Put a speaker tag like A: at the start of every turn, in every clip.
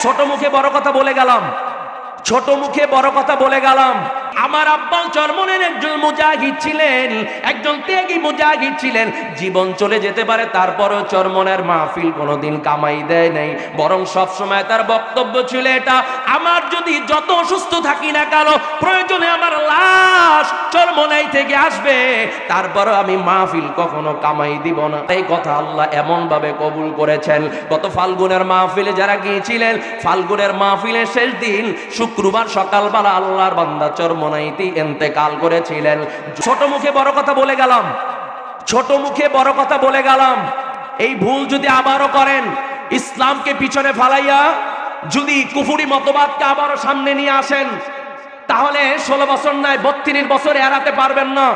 A: ছোট মুখে বড় কথা বলে গেলাম। ছোট মুখে বড় কথা বলে গেলাম। আমার আব্বাল চরমনের একজন মুজাহিদ ছিলেন, একজন ত্যাগী মুজাহিদ ছিলেন। জীবন চলে যেতে পারে, তারপরও চরমনের মাহফিল কোনোদিন কামাই দেয় নাই। বরং সব সময় তার বক্তব্য ছিল এটা, আমার যদি যত অসুস্থ থাকি না কেন, প্রয়োজনে আমার লাশ চরমনাই থেকে আসবে। তারপরও আমি মাহফিল কখনো কামাই দিব না। এই কথা আল্লাহ এমন ভাবে কবুল করেছেন। গত ফাল্গুনের মাহফিলে যারা গিয়েছিলেন, ফাল্গুনের মাহফিলের শেষ দিন, শুক্রবার সকালবেলা আল্লাহর বান্দা চরমনাইতে এন্তেকাল করেছিলেন। ছোট মুখে বড় কথা বলে গেলাম। ছোট মুখে বড় কথা বলে গেলাম। এই ভুল যদি আবারও করেন, ইসলামকে পিছনে ফালাইয়া যদি কুফুরি মতবাদকে আবারও সামনে নিয়ে আসেন, তাহলে ষোলো বছর নয় বত্রিশ বছর এড়াতে পারবেন না।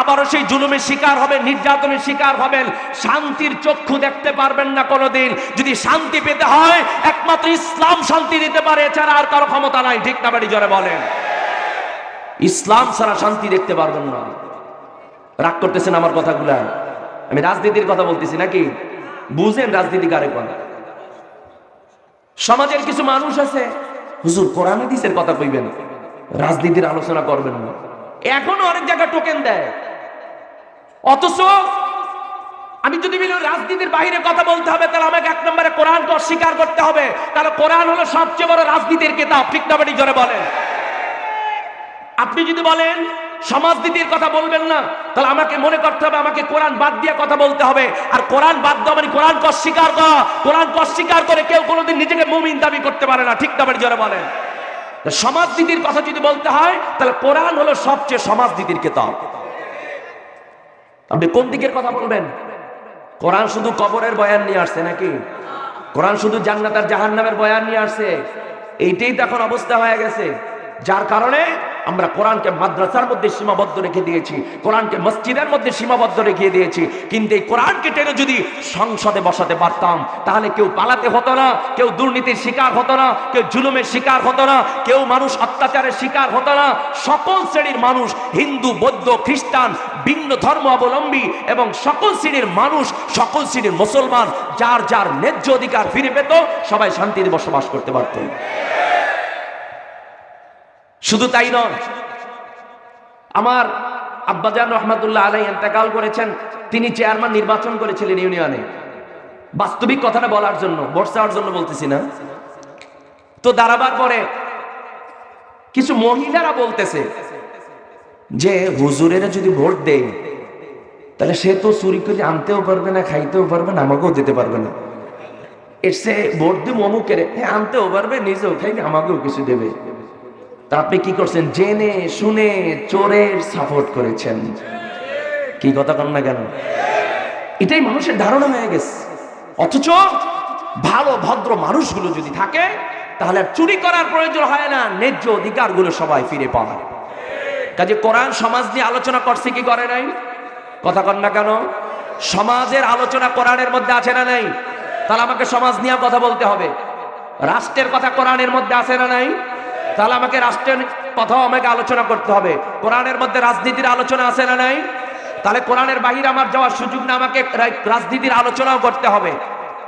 A: আবারও সেই জুলুমের শিকার হবেন, নির্যাতনের শিকার হবেন। শান্তির চক্ষু দেখতে পারবেন না কোনোদিন। যদি শান্তি পেতে হয়, একমাত্র ইসলাম শান্তি দিতে পারে, এছাড়া আর কারও ক্ষমতা নাই। ঠিক না, বাড়ি জোরে বলেন। ইসলাম ছাড়া শান্তি দেখতে পারবেন না। রাগ করতেছেন আমার কথাগুলা। আমি রাজনীতির কথা বলতেছি নাকি? বুঝেন রাজনীতি কারে কথা সমাজের কিছু মানুষ আছে, হুজুর কোরআন হাদিসের কথা কইবেন, রাজনীতির আলোচনা করবেন না। এখনও অনেক জায়গায় টোকেন দেয়। অথচ আমি যদি বলি রাজনীতির বাইরে কথা বলতে হবে, তাহলে আমাকে এক নম্বরে কোরআনকে অস্বীকার করতে হবে। তাহলে কোরআন হলো সবচেয়ে বড় রাজনীতির কিতাব, ঠিক না জোরে বলেন। আপনি যদি বলেন, সমাজনীতির কথা বলবেন না, তাহলে আমাকে মনে করতে হবে, আমাকে কোরআন বাদ দিয়ে কথা বলতে হবে। আর কোরআন বাদ দেওয়া মানে কোরআনকে অস্বীকার করা। কোরআনকে অস্বীকার করে কেউ কোনোদিন নিজেকে মুমিন দাবি করতে পারে না। ঠিক বাড়ি জোরে বলেন। সমাজনীতির কথা যদি বলতে হয়, তাহলে কোরআন হলো সবচেয়ে সমাজনীতির কেতাব। আপনি কোন দিকের কথা বলবেন? কোরআন শুধু কবরের বয়ান নিয়ে আসছে নাকি? কোরআন শুধু জান্নাত আর জাহান্নামের বয়ান নিয়ে আসছে? এইটাই তো এখন অবস্থা হয়ে গেছে। যার কারণে আমরা কোরআনকে মাদ্রাসার মধ্যে সীমাবদ্ধ রেখে দিয়েছি, কোরআনকে মসজিদের মধ্যে সীমাবদ্ধ রেখে দিয়েছি, কিন্তু এই কোরআনকে টেনে যদি সংসদে বসাতে পারতাম, তাহলে কেউ পালাতে হতো না, কেউ দুর্নীতির শিকার হতো না, কেউ জুলুমের শিকার হতো না, কেউ মানুষ অত্যাচারের শিকার হতো না। সকল শ্রেণির মানুষ হিন্দু, বৌদ্ধ, খ্রিস্টান, ভিন্ন ধর্ম অবলম্বী এবং সকল শ্রেণির মানুষ, সকল শ্রেণির মুসলমান, যার যার ন্যায্য অধিকার ফিরে পেত, সবাই শান্তিতে বসবাস করতে পারত। শুধু তাই নয়, আমার আব্বাজান রহমাতুল্লাহ আলাই এন্তেকাল করেছেন, তিনি চেয়ারম্যান নির্বাচন করেছিলেন ইউনিয়নে। বাস্তবিক কথাটা বলার জন্য, ভোট চাওয়ার জন্য বলতেছি না। তো দাঁড়াবার পরে কিছু মহিলারা বলতেছে যে, হুজুরেরা যদি ভোট দেয়, তাহলে সে তো চুরি করে আনতেও পারবে না, খাইতেও পারবে না, আমাকেও দিতে পারবে না। এর সে ভোট দিব অমুকের হ্যাঁ আনতেও পারবে, নিজেও খাইবে, আমাকেও কিছু দেবে। তা আপনি কি করছেন? জেনে শুনে চোরের সাপোর্ট করেছেন। কি কথা কন না কেন? এটাই মানুষের ধারণা হয়ে গেছে। অথচ ভালো, ভদ্র মানুষগুলো যদি থাকে, তাহলে আর চুরি করার প্রয়োজন হয় না। ন্যায্য অধিকারগুলো সবাই ফিরে পায়। কাজে কোরআন সমাজ নিয়ে আলোচনা করছে কি করে নাই? কথা কন না কেন? সমাজের আলোচনা কোরআনের মধ্যে আছে না নাই? তাহলে আমাকে সমাজ নিয়ে কথা বলতে হবে। রাষ্ট্রের কথা কোরআনের মধ্যে আছে না নাই? তাহলে আমাকে রাষ্ট্রের কথাও আমাকে আলোচনা করতে হবে। কোরআনের মধ্যে রাজনীতির আলোচনা আছে না নাই? তাহলে কোরআনের বাহিরে আমার যাওয়ার সুযোগ না, আমাকে রাজনীতির আলোচনাও করতে হবে।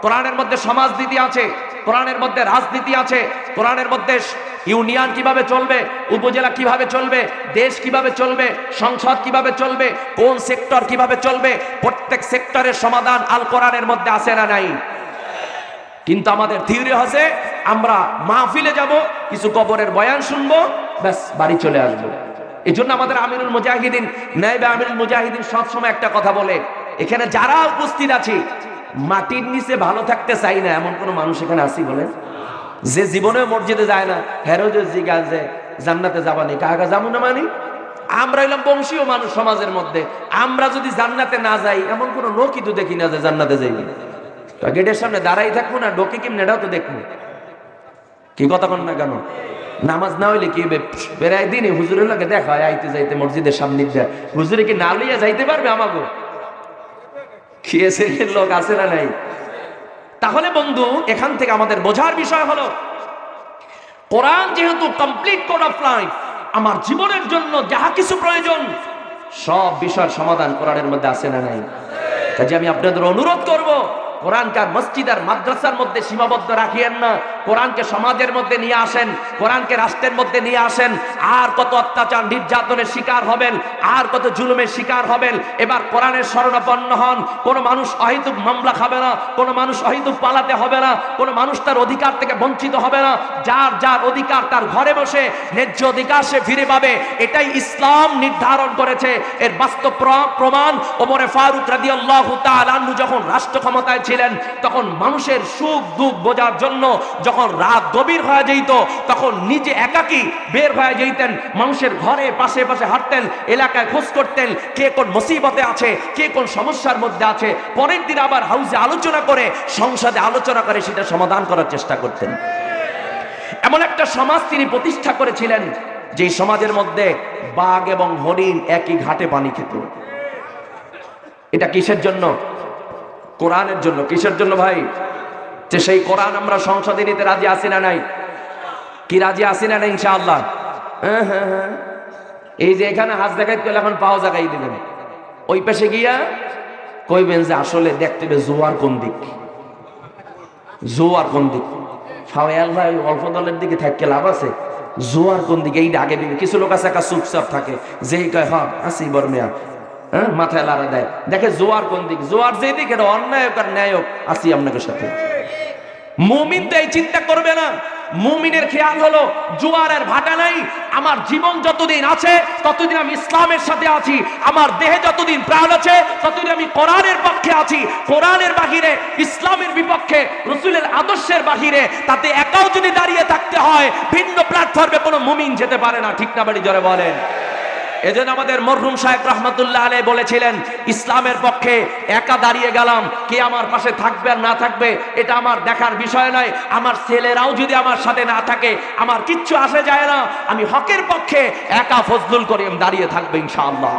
A: কোরআনের মধ্যে সমাজনীতি আছে, কোরআনের মধ্যে রাজনীতি আছে, কোরআনের মধ্যে ইউনিয়ন কীভাবে চলবে, উপজেলা কীভাবে চলবে, দেশ কীভাবে চলবে, সংসদ কীভাবে চলবে, কোন সেক্টর কীভাবে চলবে, প্রত্যেক সেক্টরের সমাধান আল কোরআনের মধ্যে আছে না নাই? কিন্তু আমাদের থিওরি হচ্ছে, আমরা মাহফিলে যাব, কিছু কবরের বয়ান শুনব, ব্যাস, বাড়ি চলে আসব। এই জন্য আমাদের আমিরুল মুজাহিদিন নাইবে আমিরুল মুজাহিদিন সবসময় একটা কথা বলে, এখানে যারা উপস্থিত আছি, মাটির নিচে ভালো থাকতে চাই না, এমন কোন মানুষ এখানে আসি বলেন যে জীবনে মসজিদে যায় না, হেরো যে জিগা যে জান্নাতে যাবানি কাকা যাব না মানি? আমরা এলাম বংশীয় মানুষ সমাজের মধ্যে, আমরা যদি জান্নাতে না যাই, এমন কোন লোকই তো দেখি না যে জান্নাতে যাইনি গেটের সামনে দাঁড়াই থাকব না ডোকে কেমন, এটাও তো দেখব। কি কথা কন না কেন? নামাজ না হইলে কি? বেড়াই দিনে হুজুরের লোকে দেখা হয়, আইতে যাইতে মসজিদের সামনে দিয়ে। হুজুরে কি না লইয়া যাইতে পারবে আমাকে খেয়েছে লোক আছে না নাই? তাহলে বন্ধু, এখান থেকে আমাদের বোঝার বিষয় হলো, কোরআন যেহেতু কমপ্লিট কোড অফ লাইফ আমার জীবনের জন্য যাহা কিছু প্রয়োজন, সব বিষয়ের সমাধান কোরআনের মধ্যে আছে না নাই? কাজে আমি আপনাদের অনুরোধ করব কোরআনকে আর মসজিদ আর মাদ্রাসার মধ্যে সীমাবদ্ধ রাখিয়েন না। কোরআনকে সমাজের মধ্যে নিয়ে আসেন, কোরআনকে রাষ্ট্রের মধ্যে নিয়ে আসেন। আর কত অত্যাচার, নির্যাতনের শিকার হবেন, আর কত জুলুমের শিকার হবেন। এবার কোরআনের শরণাপন্ন হন। কোনো মানুষ অহেতুক মামলা খাবে না, কোনো মানুষ অহেতুক পালাতে হবে না, কোনো মানুষ তার অধিকার থেকে বঞ্চিত হবে না। যার যার অধিকার তার ঘরে বসে, ন্যায্য অধিকার সে ফিরে পাবে। এটাই ইসলাম নির্ধারণ করেছে। এর বাস্তব প্রমাণ ওমরে ফারুক রাদিয়াল্লাহু তাআলা যখন রাষ্ট্র ক্ষমতায় ছিলেন, তখন মানুষের সুখ দুঃখ বোঝার জন্য যখন রাত গভীর হয়ে যেত তখন নিজে একাকী বের হয়ে যেতেন মানুষের ঘরে পাশে পাশে হাঁটতেন, এলাকায় খোঁজ করতেন, কে কোন মুসিবতে আছে, কে কোন সমস্যার মধ্যে আছে। পরের দিন আবার হাউসে আলোচনা করে, সংসদে আলোচনা করে, সেটা সমাধান করার চেষ্টা করতেন। এমন একটা সমাজ তিনি প্রতিষ্ঠা করেছিলেন যে সমাজের মধ্যে বাঘ এবং হরিণ একই ঘাটে পানি খেত। এটা কিসের জন্য? কোরআনের জন্য, কিসের জন্য ভাই? যে সেই কোরআন আমরা সংসদে নিতে রাজি আছি না নাই? কি রাজি আছি না নাই ইনশাআল্লাহ? হ্যাঁ হ্যাঁ হ্যাঁ। এই যে এখানে হাত দেখাই করলে এখন পাও জাগাই দিবেন ওই পাশে গিয়া কইবেন যে আসলে দেখতে জোয়ার কোন দিক? জোয়ার কোন দিক? ফাওয়াল ভাই অল্প দলের দিকে থাকতে লাভ আছে? জোয়ার কোন দিকে? এইটা আগে কিছু লোক আছে, একটা চুপচাপ থাকে। যেই কয় হ্যাঁ আসি বর্মিয়া। হ্যাঁ মাথায় লাড়া দেয়। দেখে জোয়ার কোন দিক? জোয়ার যেই দিক, এটা অন্যায়ক আর ন্যায়ক। আসি আপনাকে সাথে। মুমিন তো এই চিন্তা করবে না। মুমিনের খেয়াল হলো, জুয়ারের ভাটা নাই, আমার জীবন যতদিন আছে, ততদিন আমি ইসলামের সাথে আছি, আমার দেহে যতদিন প্রাণ আছে, ততদিন আমি কোরআনের পক্ষে আছি। কোরআনের বাহিরে, ইসলামের বিপক্ষে, রসুলের আদর্শের বাহিরে, তাতে একাও যদি দাঁড়িয়ে থাকতে হয়, ভিন্ন প্ল্যাটফর্মে কোনো মুমিন যেতে পারে না। ঠিক না, বাড়ি জোরে বলেন। এজন্য আমাদের মরহুম সাহেব রহমতুল্লাহ আলে বলেছিলেন, ইসলামের পক্ষে একা দাঁড়িয়ে গেলাম, কে আমার পাশে থাকবে আর না থাকবে, এটা আমার দেখার বিষয় নয়। আমার ছেলেরাও যদি আমার সাথে না থাকে, আমার কিচ্ছু আসে যায় না। আমি হকের পক্ষে একা ফজলুল করিম দাঁড়িয়ে থাকবে ইনশাআল্লাহ।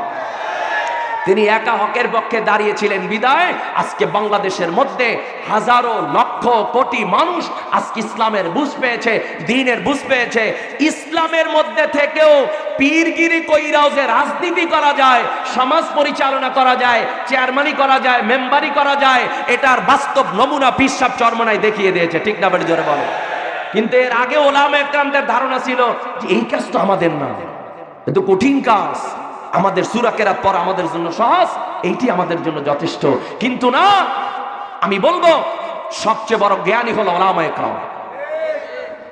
A: তিনি একা হকের পক্ষে দাঁড়িয়েছিলেন। বিদায়। আজকে বাংলাদেশের মধ্যে হাজারো লক্ষ কোটি মানুষ আজকে ইসলামের বুঝ পেয়েছে, দিনের বুঝ পেয়েছে। ইসলামের মধ্যে থেকেও পীরগিরি কইরাও যে রাজনীতি করা যায়, সমাজ পরিচালনা করা যায়, চেয়ারম্যানই করা যায় মেম্বারি করা যায়। এটার বাস্তব নমুনা পিসাব চরমনায় দেখিয়ে দিয়েছে। ঠিক না বাড়ি জোরে বলে। কিন্তু এর আগে ওলাম একরামদের ধারণা ছিল যে এই কাজ তো আমাদের না। কিন্তু কঠিন কাজ। আমাদের সুরাকেরাত পর আমাদের জন্য সহজ, এইটি আমাদের জন্য যথেষ্ট। কিন্তু না, আমি বলব, সবচেয়ে বড় জ্ঞানী হলো একরাম।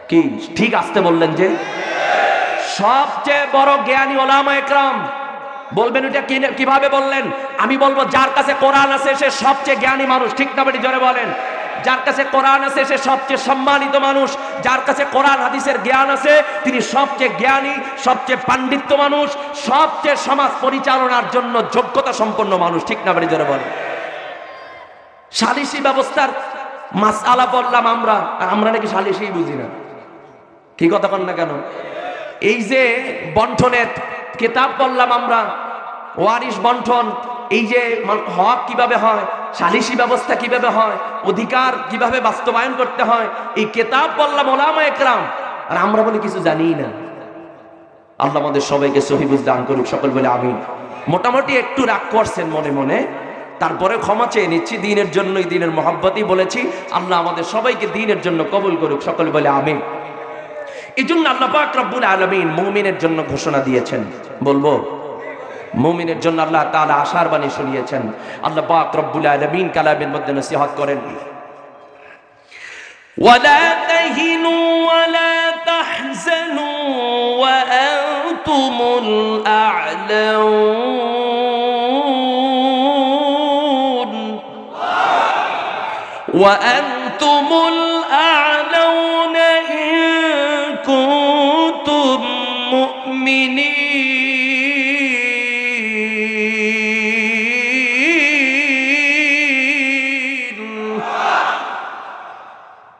A: কি, ঠিক আসতে বললেন যে? সবচেয়ে বড় জ্ঞানী একরাম। বলবেন এটা কীভাবে বললেন? আমি বলব, যার কাছে কোরআন আছে, সে সবচেয়ে জ্ঞানী মানুষ। ঠিক না বেটি, জোরে বলেন। যার কাছে কোরআন আছে, সে সবচেয়ে সম্মানিত মানুষ। যার কাছে কোরআন, হাদিসের জ্ঞান আছে, তিনি সবচেয়ে জ্ঞানী, সবচেয়ে পাণ্ডিত্য মানুষ, সবচেয়ে সমাজ পরিচালনার জন্য যোগ্যতা সম্পন্ন মানুষ। ঠিক না বেটি জোরে বলেন সালিসি ব্যবস্থার মাস আলা বললাম আমরা আমরা নাকি সালিসি বুঝি না। কি কথা কন না কেন? এই যে বন্ঠনের কেতাব বললাম আমরা, ওয়ারিশ বন্ঠন এই যে হক কীভাবে হয়, সালিসি ব্যবস্থা কীভাবে হয়, অধিকার কীভাবে বাস্তবায়ন করতে হয়, এই কেতাব বললাম ওলামা একরাম। আর আমরা বলে কিছু জানি না। আল্লাহ আমাদের সবাইকে সহিবুজ দান করুক, সকল বলে আমি মোটামুটি একটু রাগ করছেন মনে মনে। তারপরে ক্ষমা চেয়ে নিচ্ছি, দিনের জন্যই দিনের মহাব্বতই বলেছি। আল্লাহ আমাদের সবাইকে দিনের জন্য কবুল করুক, সকল বলে আমি এই জন্য আল্লাহ পাক রব্বুল আলমিন মুমিনের জন্য ঘোষণা দিয়েছেন। বলব মুমিনের জন্য আল্লাহ তাআলা আশার বাণী শুনিয়েছেন আল্লাহ পাক রব্বুল আলমিন কালামের মধ্যে নসিহত করেন ولا تهنوا ولا تحزنوا وأنتم الأعلون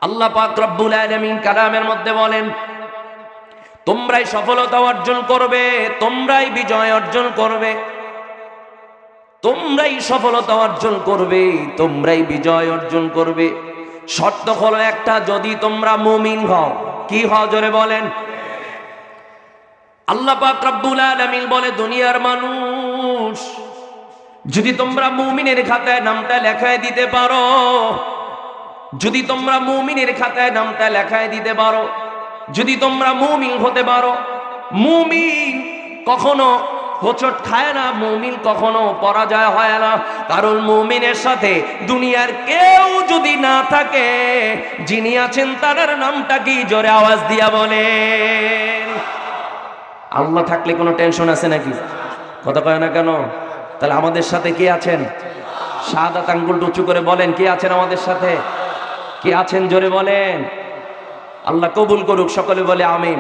A: আল্লাহ পাক রব্বুল আলামিন কালামের মধ্যে বলেন, তোমরাই সফলতা অর্জন করবে, তোমরাই বিজয় অর্জন করবে। তোমরাই সফলতা অর্জন করবে, তোমরাই বিজয় অর্জন করবে। শর্ত হলো একটা, যদি তোমরা মুমিন হও, কি হও জোরে বলেন। আল্লাহ পাক রব্বুল আলামিন বলে, দুনিয়ার মানুষ, যদি তোমরা মুমিনের খাতায় নামটা লেখায় দিতে পারো যদি তোমরা মুমিনের খাতায় নামটা লেখায় দিতে পারো, যদি তোমরা মুমিন হতে পারো, মুমিন কখনো হোচট খায় না, মুমিন কখনো পরাজয় হয় না। কারণ মুমিনের সাথে দুনিয়ার কেউ যদি না থাকে, যিনি আছেন তার নামটা কি জোরে আওয়াজ দিয়া বলে আল্লাহ থাকলে কোনো টেনশন আছে নাকি? কথা কয় না কেন? তাহলে আমাদের সাথে কে আছেন? সাদা আঙ্গুলটা উঁচু করে বলেন, কে আছেন আমাদের সাথে? কে আছেন জোরে বলেন? আল্লাহ কবুল করুক সকলে বলে আমিন।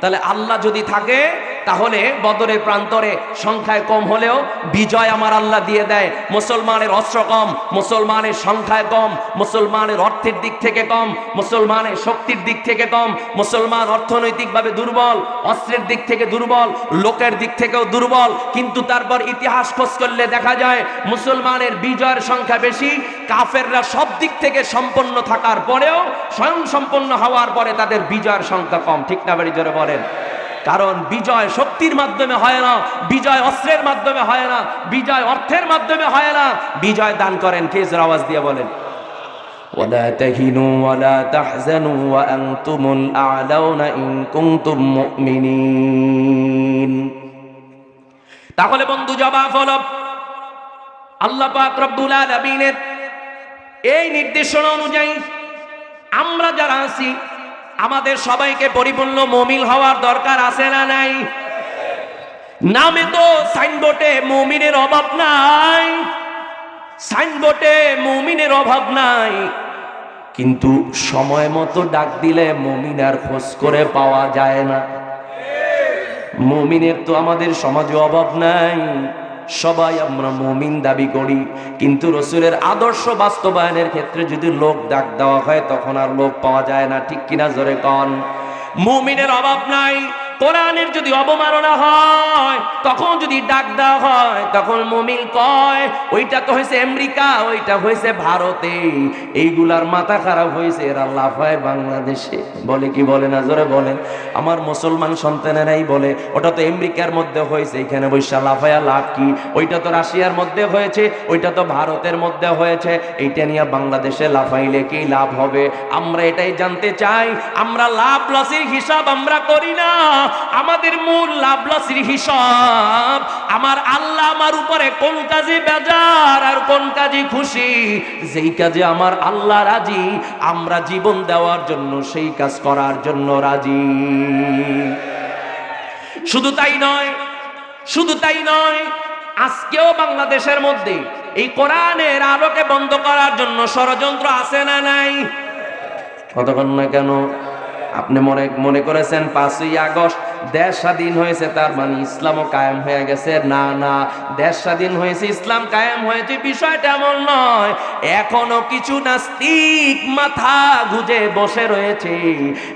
A: তাহলে আল্লাহ যদি থাকে তাহলে বদরের প্রান্তরে সংখ্যায় কম হলেও বিজয় আমার আল্লাহ দিয়ে দেয়। মুসলমানের অস্ত্র কম, মুসলমানের সংখ্যায় কম, মুসলমানের অর্থের দিক থেকে কম, মুসলমানের শক্তির দিক থেকে কম, মুসলমান অর্থনৈতিকভাবে দুর্বল, অস্ত্রের দিক থেকে দুর্বল, লোকের দিক থেকেও দুর্বল। কিন্তু তারপর ইতিহাস খোঁজ করলে দেখা যায়, মুসলমানের বিজয়ের সংখ্যা বেশি, কাফেররা সব দিক থেকে সম্পন্ন থাকার পরেও স্বয়ং সম্পন্ন হওয়ার পরে তাদের বিজয়ের সংখ্যা কম। ঠিক না বাড়ি জোরে বলেন। কারণ বিজয় শক্তির মাধ্যমে হয় না বিজয় অস্ত্রের মাধ্যমে হয় না বিজয় অর্থের মাধ্যমে হয় না বিজয় দান করেন কে জোর আওয়াজ দিয়ে বলেন ولا تهنوا ولا تحزنوا وأنتم الأعلون إن كنتم مؤمنين তাহলে বন্ধু জবাব হলো আল্লাহ পাক রব্বুল আলামিনের এই নির্দেশনা অনুযায়ী আমরা যারা আছি আমাদের সবাইকে পরিপূর্ণ মমিল হওয়ার দরকার আছে না নাই? নামে তো সাইনবোর্ডে মমিনের অভাব নাই। সাইনবোর্ডে মমিনের অভাব নাই। কিন্তু সময় মতো ডাক দিলে মুমিন আর খোঁজ করে পাওয়া যায় না। মমিনের তো আমাদের সমাজে অভাব নাই। সবাই আমরা মুমিন দাবি করি। কিন্তু রসুলের আদর্শ বাস্তবায়নের ক্ষেত্রে যদি লোক ডাক দেওয়া হয়, তখন আর লোক পাওয়া যায় না। ঠিক কিনা জোরে কন? মুমিনের অভাব নাই। কোরআনের যদি অবমাননা হয়, তখন যদি ডাক দেওয়া হয়, তখন মুমিন কয়, ওইটা তো হয়েছে আমেরিকা, ওইটা হয়েছে ভারতে। এইগুলার মাথা খারাপ হয়েছে, এরা লাফায় বাংলাদেশে। বলে কি বলে না? জোরে বলেন। আমার মুসলমান সন্তানেরাই বলে, ওটা তো আমেরিকার মধ্যে হয়েছে, এখানে বৈশা লাফায়া লাভ কি? ওইটা তো রাশিয়ার মধ্যে হয়েছে, ওইটা তো ভারতের মধ্যে হয়েছে। এইটা নিয়ে বাংলাদেশে লাফাইলে কি লাভ হবে? আমরা এটাই জানতে চাই, আমরা লাভ লসের হিসাব আমরা করি না। আমাদের মূল লসের হিসাব, আমার আল্লাহ আমার উপরে কোন কাজে বেজার আর কোন কাজে খুশি? যেই কাজে আমার আল্লাহ রাজি, আমরা জীবন দেওয়ার জন্য, সেই কাজ করার জন্য রাজি। শুধু তাই নয়, শুধু তাই নয়, আজকেও বাংলাদেশের মধ্যে এই কোরআনের আলোকে বন্ধ করার জন্য ষড়যন্ত্র আছে না নাই? কতক্ষণ না কেন? আপনি মনে মনে করেছেন পাঁচই আগস্ট, দেশ স্বাধীন হয়েছে, তার মানে ইসলামও কায়েম হয়ে গেছে। না না, দেশ স্বাধীন হয়েছে, ইসলাম কায়েম হয়েছে, বিষয়টা এমন নয়। এখনও কিছু নাস্তিক মাথা গুজে বসে রয়েছে।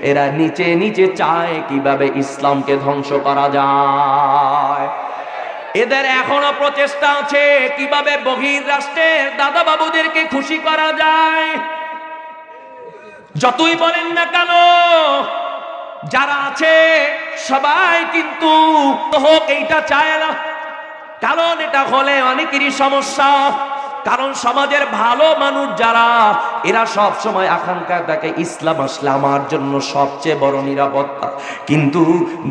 A: এরা নিচে নিচে চায় কীভাবে ইসলামকে ধ্বংস করা যায়। এদের এখনও প্রচেষ্টা আছে কীভাবে বহির রাষ্ট্রের দাদা বাবুদেরকে খুশি করা যায়। যতই বলেন না কেন, যারা আছে, সবাই কিন্তু হোক, এইটা চায় না। কারণ এটা হলে অনেকেরই সমস্যা। কারণ সমাজের ভালো মানুষ যারা এরা সব সময় আকাঙ্ক্ষা দেখে ইসলাম আসলে আমার জন্য সবচেয়ে বড় নিরাপত্তা। কিন্তু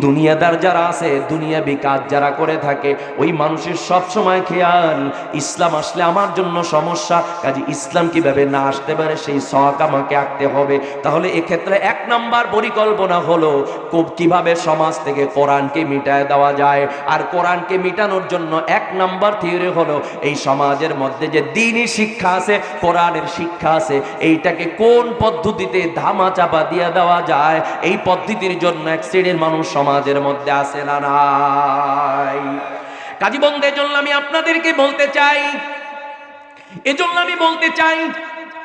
A: দুনিয়াদার যারা আছে দুনিয়া বিকাশ যারা করে থাকে, ওই মানুষের সব সময় খেয়াল, ইসলাম আসলে আমার জন্য সমস্যা। কাজে ইসলাম কীভাবে না আসতে পারে, সেই শখ আমাকে আঁকতে হবে। তাহলে এক্ষেত্রে এক নাম্বার পরিকল্পনা হলো কীভাবে সমাজ থেকে কোরআনকে মিটায় দেওয়া যায়। আর কোরআনকে মিটানোর জন্য এক নাম্বার থিওরি হলো, এই সমাজের মধ্যে যে দিনই শিক্ষা আছে, কোরআনের শিক্ষা আছে এইটাকে কোন পদ্ধতিতে ধামা চাপা দিয়া দেওয়া যায়? এই পদ্ধতির জন্য এক শ্রেণির মানুষ সমাজের মধ্যে আসে না নাই। কাজী বন্ধের জন্য আমি আপনাদেরকে বলতে চাই, এজন্য আমি বলতে চাই,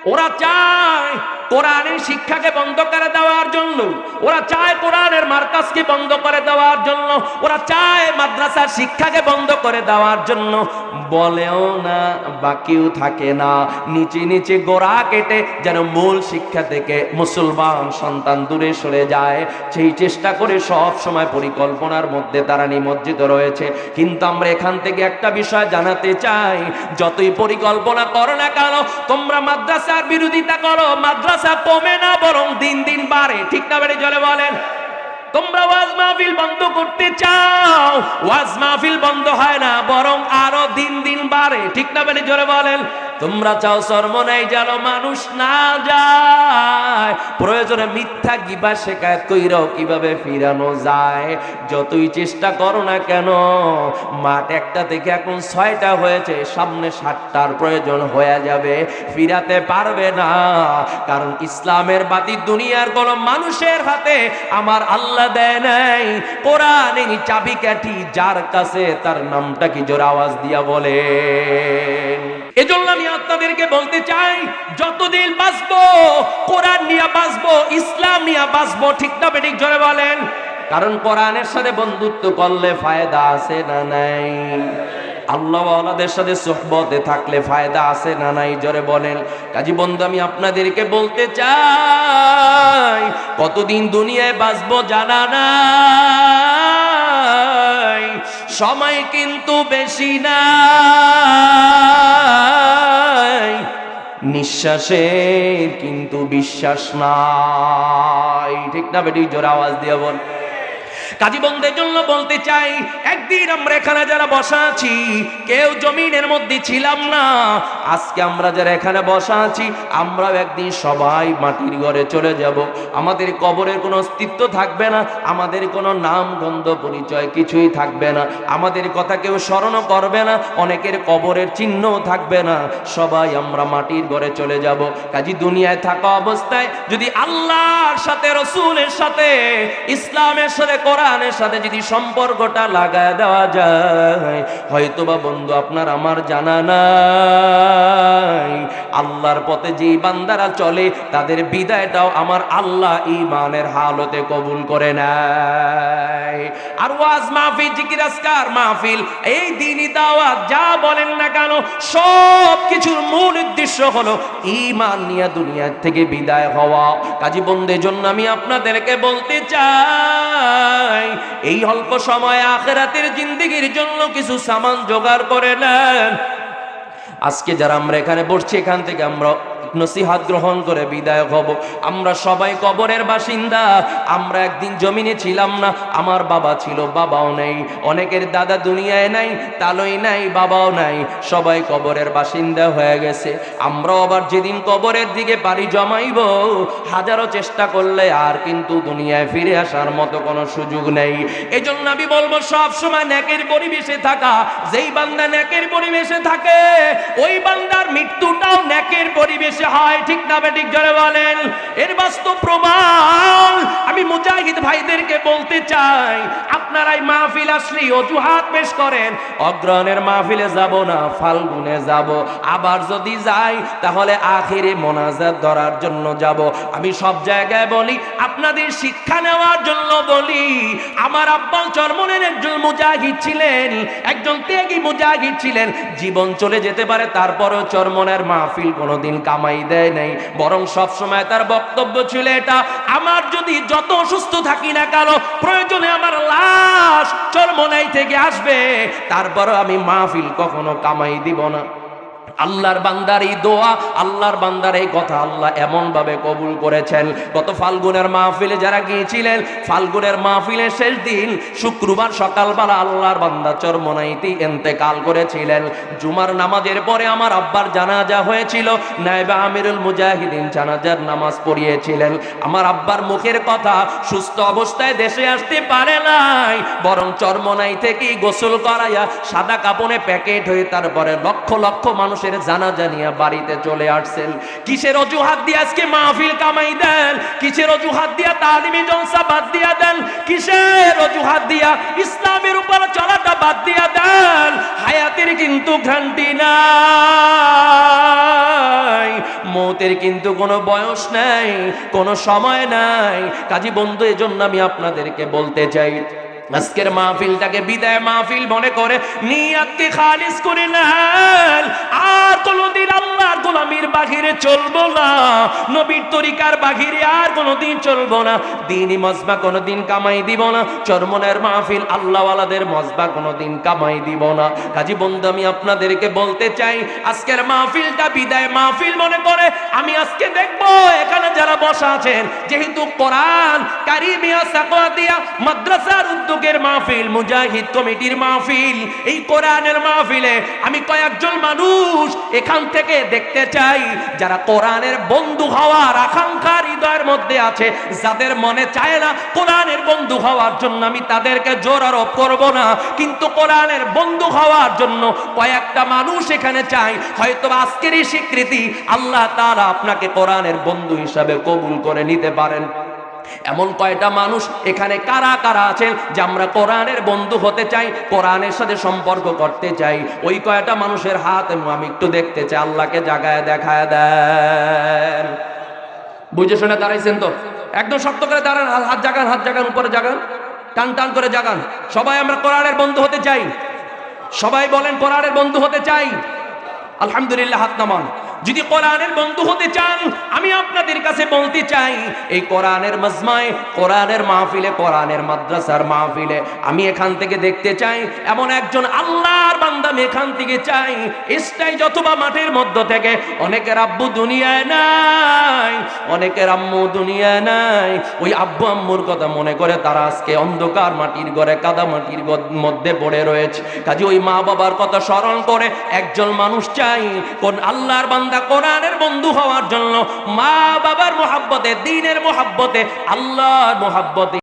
A: ওরা চায় কোরআনের শিক্ষাকে বন্ধ করে দেওয়ার জন্য, ওরা চায় কোরআনের মার্কাজকে বন্ধ করে দেওয়ার জন্য, ওরা চায় মাদ্রাসার শিক্ষাকে বন্ধ করে দেওয়ার জন্য। বলেও না, বাকিও থাকে না। নিচে নিচে গোড়া কেটে যেন মূল শিক্ষা থেকে মুসলমান সন্তান দূরে সরে যায়। সেই চেষ্টা করে সব সময় পরিকল্পনার মধ্যে তারা নিমজ্জিত রয়েছে। কিন্তু আমরা এখান থেকে একটা বিষয় জানাতে চাই, যতই পরিকল্পনা করো না কেন, তোমরা মাদ্রাসার বিরোধিতা করো, মাদ্রাসা কমে না, বরং দিন দিন বাড়ে। ঠিক না বেড়ে জলে বলেন? তোমরা ওয়াজ মাহফিল বন্ধ করতে চাও? ওয়াজ মাহফিল বন্ধ হয় না, বরং আরও দিন দিন বাড়ে। ঠিক না বেড়ে জোরে বলেন? তোমরা চাও সর্বনাই যেন মানুষ না যায়। প্রয়োজনে মিথ্যা গিবা শেখায় কইরাও কীভাবে ফিরানো যায়। যতই চেষ্টা করো না কেন, মাঠ একটা থেকে এখন ছয়টা হয়েছে, সামনে সাতটার প্রয়োজন হয়ে যাবে, ফিরাতে পারবে না। কারণ ইসলামের বাতি দুনিয়ার কোনো মানুষের হাতে আমার আল্লাহ দেয় নাই। কোরআনের চাবিকাঠি যার কাছে, তার নামটা কি জোর আওয়াজ দিয়া বলে? এজন্য আমি আপনাদেরকে বলতে চাই, যতদিন বাঁচবো, কোরআন নিয়ে বাঁচবো, ইসলাম নিয়ে বাঁচবো, ঠিক না বেঠিক জোরে বলেন? কারণ কোরআনের সাথে বন্ধুত্ব করলে ফায়দা আছে না নাই? আল্লাহ আল্লাহদের সাথে সোহবতে থাকলে ফায়দা আছে না নাই? জোরে বলেন। কাজী বন্ধু, আমি আপনাদেরকে বলতে চাই, কতদিন দুনিয়ায় বাঁচবো জানা নাই? সময় কিন্তু বেশি নাই নিঃশ্বাসের কিন্তু বিশ্বাস নাই। ঠিক না বেটি? জোর আওয়াজ দিয়ে বল। কাজী বন্ধের জন্য বলতে চাই, একদিন আমরা এখানে যারা বসা আছি, কেউ জমিনের মধ্যে ছিলাম না। আজকে আমরা যারা এখানে বসা আছি, আমরাও একদিন সবাই মাটির ঘরে চলে যাব। আমাদের কবরের কোনো অস্তিত্ব থাকবে না, আমাদের কোনো নাম, গন্ধ, পরিচয় কিছুই থাকবে না। আমাদের কথা কেউ স্মরণ করবে না, অনেকের কবরের চিহ্নও থাকবে না। সবাই আমরা মাটির ঘরে চলে যাব। কাজী দুনিয়ায় থাকা অবস্থায় যদি আল্লাহর সাথে, রসুলের সাথে, ইসলামের সাথে কোরআনের সাথে যদি সম্পর্কটা লাগায় দেওয়া যায়, হয়তোবা বন্ধু আপনার আমার জানা নাই। আল্লাহর পথে যেই বান্দারা চলে, তাদের বিদায়টাও আমার আল্লাহ ইমানের হালতে কবুল করে নেয়। আর ওয়াজ মাহফিল, জিকির মাহফিল, এই দিনই দাওয়াত, যা বলেন না কেন, সব কিছুর মূল উদ্দেশ্য হলো ইমান নিয়ে দুনিয়ার থেকে বিদায় হওয়া। কাজী বন্ধের জন্য আমি আপনাদেরকে বলতে চাই এই অল্প সময় আখেরাতের জিন্দিগির জন্য কিছু সামান জোগাড় করে নেন। আজকে যারা আমরা এখানে বসছি, এখান থেকে আমরা নসিহাত গ্রহণ করে বিদায় হব। আমরা সবাই কবরের বাসিন্দা। আমরা একদিন জমিনে ছিলাম না। আমার বাবা ছিল, বাবাও নেই। অনেকের দাদা দুনিয়ায় নাই, তালই নাই, বাবাও নাই। সবাই কবরের বাসিন্দা হয়ে গেছে। আমরাও আবার যেদিন কবরের দিকে বাড়ি জমাইব, হাজারো চেষ্টা করলে আর কিন্তু দুনিয়ায় ফিরে আসার মতো কোনো সুযোগ নেই। এই জন্য আমি বলব, সব সময় ন্যাকের পরিবেশে থাকা। যেই বান্দা ন্যাকের পরিবেশে থাকে, ওই বান্দার মৃত্যুটাও ন্যাকের পরিবেশে হয়, ঠিক না বেঠিক জোরে বলেন। এর বাস্তব প্রমাণ আমি মুজাহিদ ভাইদেরকে বলতে চাই, আপনারাই মাহফিল আসলে অজুহাত পেশ করেন। অগ্রহণের মাহফিলে যাব না, ফাল্গুনে যাব। আবার যদি যাই, তাহলে আখিরে মোনাজাত ধরার জন্য যাব। আমি সব জায়গায় বলি, আপনাদের শিক্ষা নেওয়ার জন্য বলি। আমার আব্বা চরমনের একজন মুজাহিদ ছিলেন, একজন ত্যাগী মুজাহিদ ছিলেন। জীবন চলে যেতে পারে, তারপরেও চরমনের মাহফিল কোনোদিন কামাই দেয় নাই। বরং সব সময় তার বক্তব্য ছিল এটা, আমার যদি যত অসুস্থ থাকি না কেন, প্রয়োজনে আমার লাশ চরমনাই থেকে আসবে। তারপরও আমি মাহফিল কখনো কামাই দিব না। আল্লাহর বান্দার এই দোয়া, আল্লাহর বান্দার এই কথা আল্লাহ এমন ভাবে কবুল করেছেন। গত ফাল্গুনের মাহফিলে যারা গিয়েছিলেন, ফাল্গুনের মাহফিলের শেষ দিন শুক্রবার সকালবেলা আল্লাহর বান্দা চরমনাইতি এন্তেকাল করেছিলেন। জুমার নামাজের পরে আমার আব্বার জানাজা হয়েছিল নাইবা আমিরুল মুজাহিদিন জানাজার নামাজ পড়িয়েছিলেন। আমার আব্বার মুখের কথা সুস্থ অবস্থায় দেশে আসতে পারে নাই, বরং চরমনাই থেকেই গোসল করাইয়া সাদা কাপড়ে প্যাকেট হয়ে তারপরে লক্ষ লক্ষ মানুষ মানুষের জানা জানিয়া বাড়িতে চলে আসছেন? কিসের অজুহাত দিয়ে আজকে মাহফিল কামাই দেন? কিসের অজুহাত দিয়া তালিমি জলসা বাদ দিয়া দেন? কিসের অজুহাত দিয়া ইসলামের উপর চলাটা বাদ দিয়া দেন? হায়াতের কিন্তু ঘান্টি নাই। মৌতের কিন্তু কোনো বয়স নাই, কোনো সময় নাই। কাজী বন্ধু, এজন্য আমি আপনাদেরকে বলতে চাই আজকের মাহফিলটাকে বিদায় মাহফিল মনে করে নিয়াতকে খালিস করে নেন। আর কোনোদিন আল্লাহর গোলামির বাহিরে চলবো না। নবীর তরিকার বাহিরে আর কোনোদিন চলবো না। দিনই মজবা কোনোদিন কামাই দিব না। চরমনের মাহফিল আল্লাহওয়ালাদের মজবা কোনোদিন কামাই দিব না। কাজী বন্ধু, আমি আপনাদেরকে বলতে চাই, আজকের মাহফিলটা বিদায় মাহফিল মনে করে আমি আজকে দেখব এখানে যারা বসা আছেন, যেহেতু কোরআন কারিমিয়া সাকওয়াতিয়া মাদ্রাসার উদ্যোগের মাহফিল, মুজাহিদ কমিটির মাহফিল, এই কোরআনের মাহফিলে আমি কয়েকজন মানুষ এখান থেকে দেখতে চাই, যারা কোরআনের বন্ধু হওয়ার আকাঙ্ক্ষা হৃদয়ের মধ্যে আছে, যাদের মনে চায় না কোরআনের বন্ধু হওয়ার জন্য আমি তাদেরকে জোর আরোপ করব না, কিন্তু কোরআনের বন্ধু হওয়ার জন্য কয়েকটা মানুষ এখানে চাই, হয়তো আজকের এই স্বীকৃতি আল্লাহ তারা আপনাকে কোরআনের বন্ধু হিসাবে কবুল করে নিতে পারেন। এমন কয়টা মানুষ এখানে কারা কারা আছেন যে আমরা কোরআনের বন্ধু হতে চাই, কোরআনের সাথে সম্পর্ক করতে চাই? ওই কয়টা মানুষের হাত আমি একটু দেখতে চাই, আল্লাহকে জাগায় দেখায় দেন। বুঝে শুনে দাঁড়াইছেন তো? একদম শক্ত করে দাঁড়ান হাত- জাগান, হাত জাগান, উপরে জাগান, টান টান করে জাগান। সবাই আমরা কোরআনের বন্ধু হতে চাই। সবাই বলেন কোরআনের বন্ধু হতে চাই। আলহামদুলিল্লাহ, হাত নামান। যদি কোরআনের বন্ধু হতে চান, আমি আপনাদের কাছে বলতে চাই, এই কোরআনের মজমায়, কোরআনের মাহফিলে, কোরআনের মাদ্রাসার মাহফিলে, আমি এখান থেকে দেখতে চাই, এমন একজন আল্লাহর বান্দা আমি এখান থেকে চাই স্টাই যতবা মাঠের মধ্য থেকে, অনেকের আব্বু দুনিয়ায় নাই, অনেকের আম্মু দুনিয়ায় নাই, ওই আব্বু আম্মুর কথা মনে করে তারা আজকে অন্ধকার মাটির ঘরে, কাদা মাটির মধ্যে পড়ে রয়েছে। কাজে ওই মা বাবার কথা স্মরণ করে একজন মানুষ চাই, কোন আল্লাহর বান্দা কোরআনের বন্ধু হওয়ার জন্য মা বাবার মোহাব্বতে দিনের মোহাব্বতে আল্লাহর মোহাব্বতে